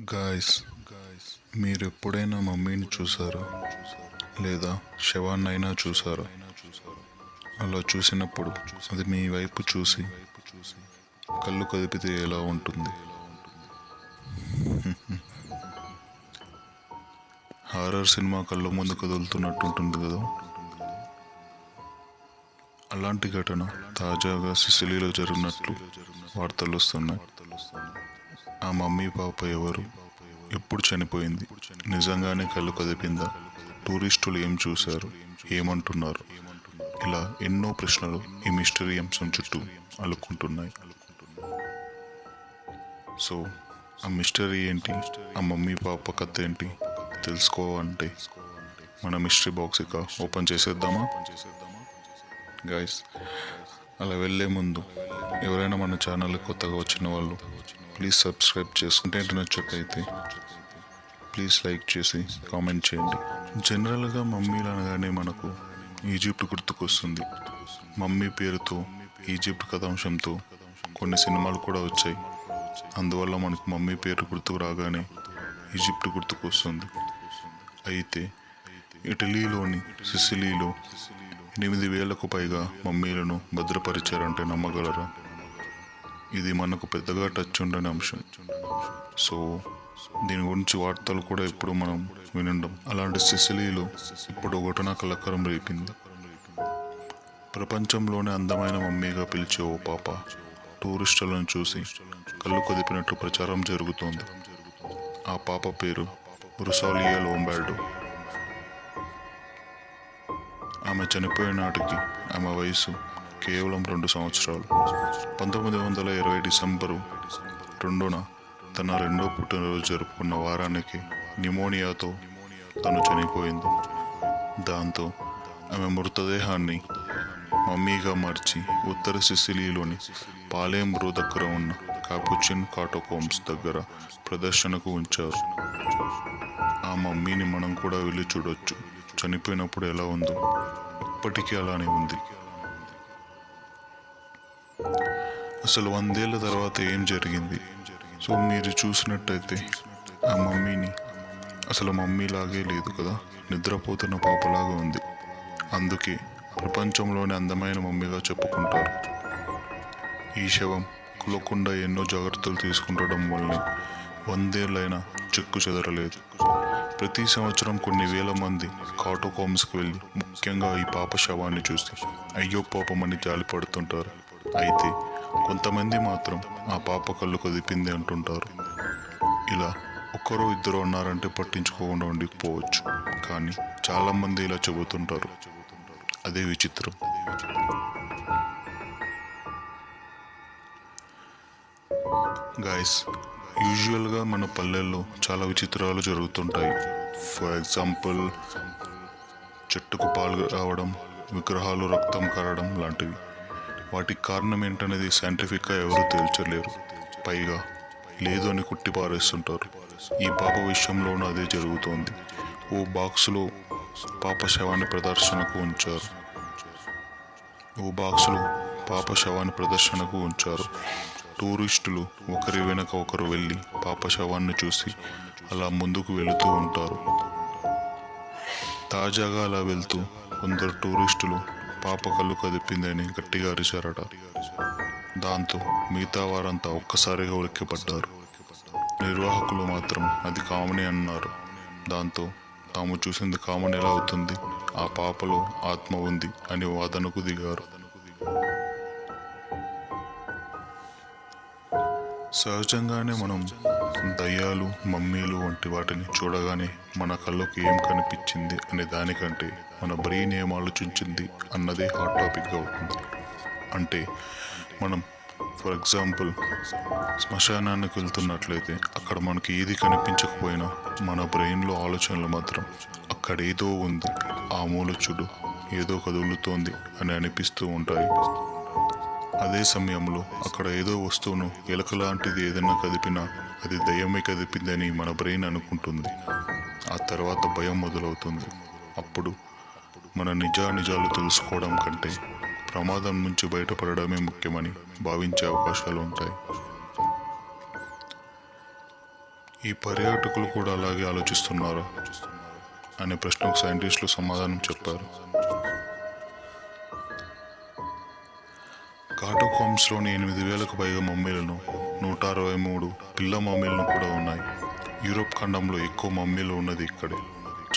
Guys మీరు ఎప్పుడైనా మమ్మీని చూసారా? లేదా శవాన్నైనా చూసారా? అలా చూసినప్పుడు అది మీ వైపు చూసి కళ్ళు కదిపితే ఎలా ఉంటుంది? హారర్ సినిమా కళ్ళ ముందు కదులుతున్నట్టు ఉంటుంది కదా? అలాంటి ఘటన తాజాగా సిసిలీలో జరిగినట్లు వార్తలు వస్తున్నాయి. ఆ మమ్మీ పాప ఎవరు? ఎప్పుడు చనిపోయింది? నిజంగానే కళ్ళు కదిపిందా? టూరిస్టులు ఏం చూశారు? ఏమంటున్నారు? ఇలా ఎన్నో ప్రశ్నలు ఈ మిస్టరీ అంశం చుట్టూ అలుక్కుంటున్నాయి. సో ఆ మిస్టరీ ఏంటి? ఆ మమ్మీ పాప కథ ఏంటి? తెలుసుకోవాలంటే మన మిస్టరీ బాక్స్ ఇక ఓపెన్ చేసేద్దామా? గాయస్ అలా వెళ్ళే ముందు ఎవరైనా మన ఛానల్ కొత్తగా వచ్చిన వాళ్ళు ప్లీజ్ సబ్స్క్రైబ్ చేసుకుంటే నచ్చకైతే ప్లీజ్ లైక్ చేసి కామెంట్ చేయండి. జనరల్గా మమ్మీలు అనగానే మనకు ఈజిప్ట్ గుర్తుకొస్తుంది. మమ్మీ పేరుతో ఈజిప్ట్ కథాంశంతో కొన్ని సినిమాలు కూడా వచ్చాయి. అందువల్ల మనకు మమ్మీ పేరు గుర్తుకు రాగానే ఈజిప్ట్ గుర్తుకొస్తుంది. అయితే ఇటలీలోని సిసిలీలో ఎనిమిది వేలకు పైగా మమ్మీలను భద్రపరిచారంటే నమ్మగలరా? ఇది మనకు పెద్దగా టచ్ ఉండని అంశం. సో దీని గురించి వార్తలు కూడా ఎప్పుడు మనం వినండం. అలాంటి సిసిలీలో ఇప్పుడు ఘటన కలకరం రేపింది. ప్రపంచంలోనే అందమైన మమ్మీగా పిలిచే ఓ పాప టూరిస్టులను చూసి కళ్ళు కదిపినట్లు ప్రచారం జరుగుతోంది. ఆ పాప పేరు రుసాలియా లోంబాల్డో ఆమె చనిపోయే నాటికి ఆమె వయసు కేవలం రెండు సంవత్సరాలు. పంతొమ్మిది వందల ఇరవై డిసెంబరు రెండున తన రెండో పుట్టినరోజు జరుపుకున్న వారానికి నిమోనియాతో తను చనిపోయింది. దాంతో ఆమె మృతదేహాన్ని మమ్మీగా మార్చి ఉత్తర సిసిలీలోని పాలేంబ్రో దగ్గర ఉన్న కాపుచిన్ కాటోకోమ్స్ దగ్గర ప్రదర్శనకు ఉంచారు. ఆ మమ్మీని మనం కూడా వెళ్ళి చూడొచ్చు. చనిపోయినప్పుడు ఎలా ఉందో ఇప్పటికీ అలానే ఉంది. అసలు వందేళ్ళ తర్వాత ఏం జరిగింది? సో మీరు చూసినట్టయితే ఆ మమ్మీని అసలు మమ్మీలాగే లేదు కదా? నిద్రపోతున్న పాపలాగా ఉంది. అందుకే ప్రపంచంలోని అందమైన మమ్మీగా చెప్పుకుంటారు. ఈ శవం కులకుండా ఎన్నో జాగ్రత్తలు తీసుకుంటడం వల్లే వందేళ్ళైనా చెక్కు చెదరలేదు. ప్రతి సంవత్సరం కొన్ని వేల మంది కాటోకోమ్స్కి వెళ్ళి ముఖ్యంగా ఈ పాప శవాన్ని చూసి అయ్యో పాపమని జాలి పడుతుంటారు. అయితే కొంతమంది మాత్రం ఆ పాప కళ్ళు కదిపింది అంటుంటారు. ఇలా ఒక్కరో ఇద్దరు అన్నారంటే పట్టించుకోకుండా ఉండకపోవచ్చు కానీ చాలామంది ఇలా చెబుతుంటారు. అదే విచిత్రం. గాయస్ యూజువల్గా మన పల్లెల్లో చాలా విచిత్రాలు జరుగుతుంటాయి. ఫర్ ఎగ్జాంపుల్ చెట్టుకు పాలు రావడం విగ్రహాలు రక్తం కారడం లాంటివి. వాటికి కారణం ఏంటనేది సైంటిఫిక్గా ఎవరు తేల్చలేరు. పైగా లేదు అని కుట్టి పారేస్తుంటారు ఈ పాప విషయంలోనూ అదే జరుగుతోంది. ఓ బాక్సులో పాప శవాన్ని ప్రదర్శనకు ఉంచారు. ఓ బాక్సులో పాప శవాన్ని ప్రదర్శనకు ఉంచారు. టూరిస్టులు ఒకరి వెనక ఒకరు వెళ్ళి పాప శవాన్ని చూసి అలా ముందుకు వెళుతూ ఉంటారు. తాజాగా అలా వెళ్తూ కొందరు టూరిస్టులు పాప కళ్ళు కదిపిందని గట్టిగా అరిచారట. దాంతో మిగతా వారంతా ఒక్కసారిగా ఉలిక్కిపడ్డారు. నిర్వాహకులు మాత్రం అది కామని అన్నారు. దాంతో తాము చూసింది కామన్ ఎలా అవుతుంది? ఆ పాపలో ఆత్మ ఉంది అని వాదనకు దిగారు. సహజంగానే మనం దయ్యాలు మమ్మీలు వంటి వాటిని చూడగానే మన కళ్ళకు ఏం కనిపించింది అనే దానికంటే మన బ్రెయిన్ ఏం ఆలోచించింది అన్నదే హాట్ టాపిక్గా అవుతుంది అంటే మనం ఫర్ ఎగ్జాంపుల్ శ్మశానానికి వెళ్తున్నట్లయితే అక్కడ మనకి ఏది కనిపించకపోయినా మన బ్రెయిన్లో ఆలోచనలు మాత్రం అక్కడ ఏదో ఉంది. ఆ మూల చూడు ఏదో కదులుతోంది అని అనిపిస్తూ ఉంటాయి. అదే సమయంలో అక్కడ ఏదో వస్తువును ఎలక లాంటిది ఏదైనా కదిపినా అది దయ్యమే కదిపిందని మన బ్రెయిన్ అనుకుంటుంది. ఆ తర్వాత భయం మొదలవుతుంది. అప్పుడు మన నిజానిజాలు తెలుసుకోవడం కంటే ప్రమాదం నుంచి బయటపడడమే ముఖ్యమని భావించే అవకాశాలు ఉంటాయి. ఈ పర్యాటకులు కూడా అలాగే ఆలోచిస్తున్నారా? అనే ప్రశ్నకు సైంటిస్టులు సమాధానం చెప్పారు. కాటోకామ్స్లోని ఎనిమిది వేలకు పైగా మమ్మీలను నూట అరవై మూడు పిల్ల మమ్మీలను కూడా ఉన్నాయి. యూరోప్ ఖండంలో ఎక్కువ మమ్మీలు ఉన్నది ఇక్కడే.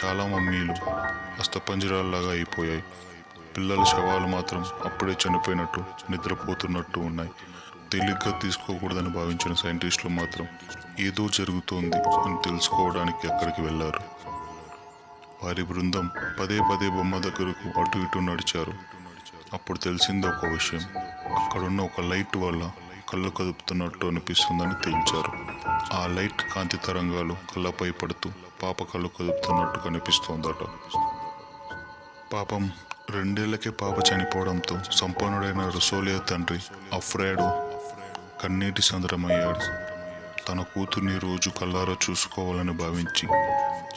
చాలా మమ్మీలు హస్తపంజరాల్లాగా అయిపోయాయి. పిల్లల శవాలు మాత్రం అప్పుడే చనిపోయినట్టు నిద్రపోతున్నట్టు ఉన్నాయి. తేలిగ్గా తీసుకోకూడదని భావించిన సైంటిస్టులు మాత్రం ఏదో జరుగుతోంది అని తెలుసుకోవడానికి అక్కడికి వెళ్ళారు. వారి బృందం పదే పదే బొమ్మ దగ్గరకు అటు ఇటు నడిచారు. అప్పుడు తెలిసింది ఒక విషయం. అక్కడున్న ఒక లైట్ వల్ల కళ్ళు కదుపుతున్నట్టు అనిపిస్తుందని తేల్చారు. ఆ లైట్ కాంతి తరంగాలు కళ్ళపై పడుతూ పాప కళ్ళు కదుపుతున్నట్టు కనిపిస్తోందట. పాపం రెండేళ్ళకే పాప చనిపోవడంతో సంపన్నుడైన రుసోలియా తండ్రి అఫ్రాడు కన్నీటి సంద్రమయ్యాడు. తన కూతుర్ని రోజు కల్లారా చూసుకోవాలని భావించి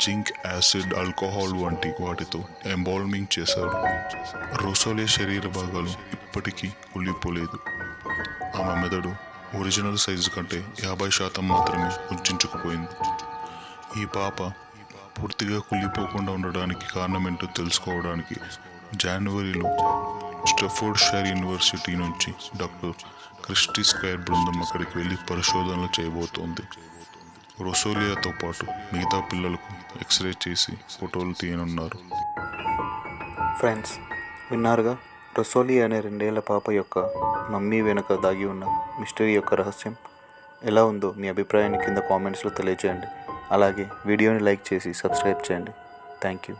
జింక్ యాసిడ్ ఆల్కహాల్ వంటి వాటితో ఎంబాల్మింగ్ చేశాడు రోసోలే శరీర భాగాలు ఇప్పటికీ కుళ్ళిపోలేదు. ఆమె మెదడు ఒరిజినల్ సైజు కంటే యాభై శాతం మాత్రమే ఉంచుకుపోయింది ఈ పాప పూర్తిగా కుళ్ళిపోకుండా ఉండడానికి కారణమేంటో తెలుసుకోవడానికి జనవరిలో స్టెఫోర్డ్ షైర్ యూనివర్సిటీ నుంచి డాక్టర్ క్రిస్టీ స్క్వేర్ బృందం అక్కడికి వెళ్ళి పరిశోధనలు చేయబోతోంది. రొసోలియాతో పాటు మిగతా పిల్లలకు ఎక్స్రే చేసి ఫోటోలు తీయనున్నారు. ఫ్రెండ్స్ విన్నారుగా? రొసోలియా అనే రెండేళ్ళ పాప యొక్క మమ్మీ వెనుక దాగి ఉన్న మిస్టరీ యొక్క రహస్యం ఎలా ఉందో మీ అభిప్రాయాన్ని కింద కామెంట్స్లో తెలియజేయండి అలాగే వీడియోని లైక్ చేసి సబ్స్క్రైబ్ చేయండి. Thank you.